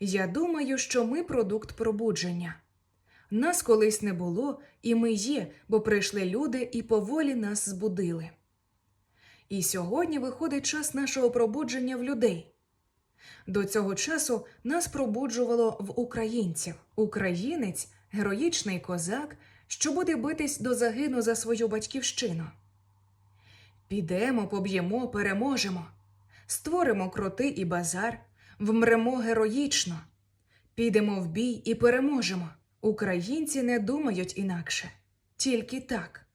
Я думаю, що ми продукт пробудження. Нас колись не було, і ми є, бо прийшли люди і поволі нас збудили. І сьогодні виходить час нашого пробудження в людей. До цього часу нас пробуджувало в українців. Українець героїчний козак, що буде битись до загину за свою батьківщину. Підемо, поб'ємо, переможемо, створимо кроти і базар, вмремо героїчно, підемо в бій і переможемо. Українці не думають інакше, тільки так.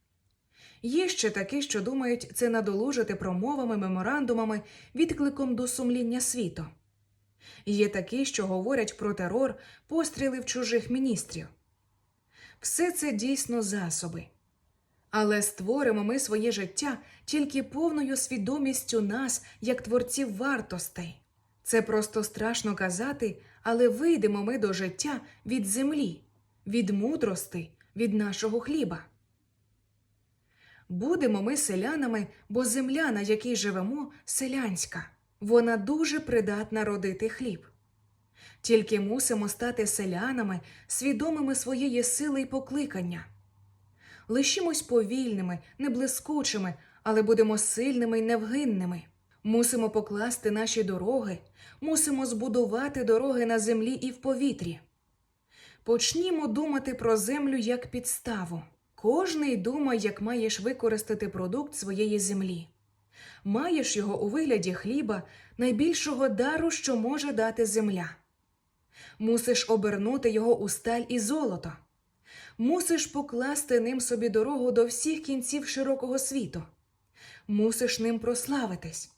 Є ще такі, що думають це надолужити промовами, меморандумами, відкликом до сумління світу. Є такі, що говорять про терор, постріли в чужих міністрів. Все це дійсно засоби. Але створимо ми своє життя тільки повною свідомістю нас, як творців вартостей. Це просто страшно казати, але вийдемо ми до життя від землі, від мудрости, від нашого хліба. Будемо ми селянами, бо земля, на якій живемо, селянська. Вона дуже придатна родити хліб. Тільки мусимо стати селянами, свідомими своєї сили й покликання. Лишимось повільними, неблискучими, але будемо сильними й невгинними. Мусимо покласти наші дороги, мусимо збудувати дороги на землі і в повітрі. Почнімо думати про землю як підставу. Кожний думає, як маєш використати продукт своєї землі. Маєш його у вигляді хліба, найбільшого дару, що може дати земля. Мусиш обернути його у сталь і золото. Мусиш покласти ним собі дорогу до всіх кінців широкого світу. Мусиш ним прославитись.